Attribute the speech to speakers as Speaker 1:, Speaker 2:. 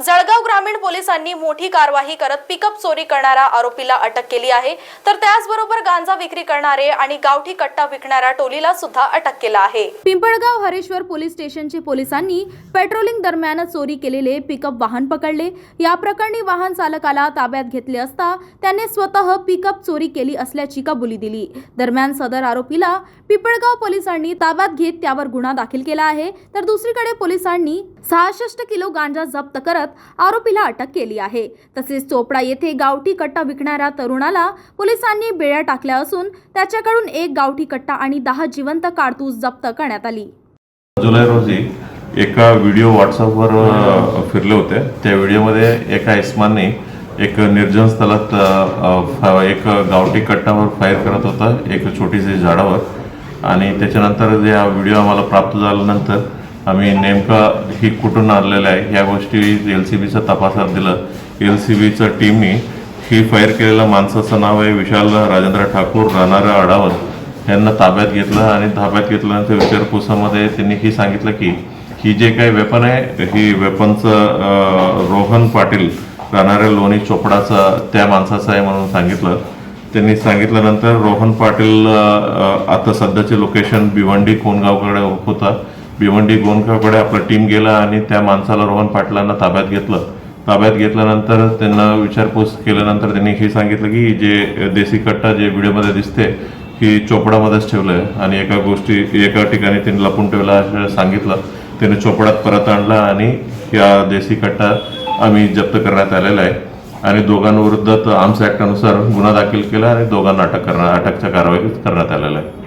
Speaker 1: जळगाव ग्रामीण पोलिसांनी मोठी कारवाई करत पिकअप चोरी करणाऱ्या आरोपीला अटक केली आहे. तर त्याचबरोबर गांजा विक्री करणारे आणि गावठी कट्टा विकणाऱ्या टोलीला सुद्धा अटक केला आहे. पिंपळगाव हरेश्वर पोलीस स्टेशनचे पोलिसांनी पेट्रोलिंग दरम्यान चोरी केलेले पिकअप वाहन पकडले. या प्रकरणी वाहन चालकाला ताब्यात घेतले असता त्याने स्वतः पिकअप चोरी केली असल्याची कबुली दिली. दरम्यान सदर आरोपीला पिंपळगाव पोलिसांनी ताब्यात घेत त्यावर गुन्हा दाखल केला आहे. तर दुसरीकडे पोलिसांनी सहासष्ट किलो गांजा जप्त करत आरोपीला अटक केली आहे. तसेच चोपडा येथे गावठी कट्टा विकणाऱ्या तरुणाला पोलिसांनी बेड्या टाकल्या असून त्याच्याकडून एक गावठी कट्टा आणि दहा जिवंत कारतूस जप्त करण्यात आली.
Speaker 2: जुलै रोजी एका व्हिडिओ व्हॉट्सअपवर फिरले होते. त्या व्हिडिओमध्ये एका इस्मानने एक निर्जन स्थळात एक गावठी कट्टावर फायर करत होता. एक छोटीशी झाडावर. आणि त्याच्यानंतर जे हा व्हिडिओ आम्हाला प्राप्त झाल्यानंतर आम्ही नेमका ही कुठून आणलेलं आहे ह्या गोष्टी एल सी बीचा तपासात दिलं. एल सी बीच्या टीमनी ही फायर केलेल्या माणसाचं नाव आहे विशाल राजेंद्र ठाकूर राहणारा आढावत यांना ताब्यात घेतलं आणि ताब्यात घेतल्यानंतर विचारपुसामध्ये त्यांनी ही सांगितलं की ही जे काही वेपन आहे ही वेपनचं रोहन पाटील राहणाऱ्या लोणी चोपडाचा त्या माणसाचं आहे म्हणून सांगितलं. त्यांनी सांगितल्यानंतर रोहन पाटील आता सध्याचे लोकेशन भिवंडी कोणगावकडे होता. भिवंडी कोणगावकडे आपला टीम गेला आणि त्या माणसाला रोहन पाटलांना ताब्यात घेतलं. ताब्यात घेतल्यानंतर त्यांना विचारपूस केल्यानंतर त्यांनी हे सांगितलं की जे देसी कट्टा जे व्हिडिओमध्ये दिसते की चोपडामध्येच ठेवलं आहे आणि एका गोष्टी एका ठिकाणी त्यांनी लपून ठेवला असं सांगितलं. त्याने चोपडात परत आणला आणि या देसी कट्टा आम्ही जप्त करण्यात आलेला आहे. आणि दोघांविरुद्ध आर्म्स ॲक्टनुसार गुन्हा दाखल केला आणि दोघांना अटक करणार अटकच्या कारवाई करण्यात आलेल्या आहे.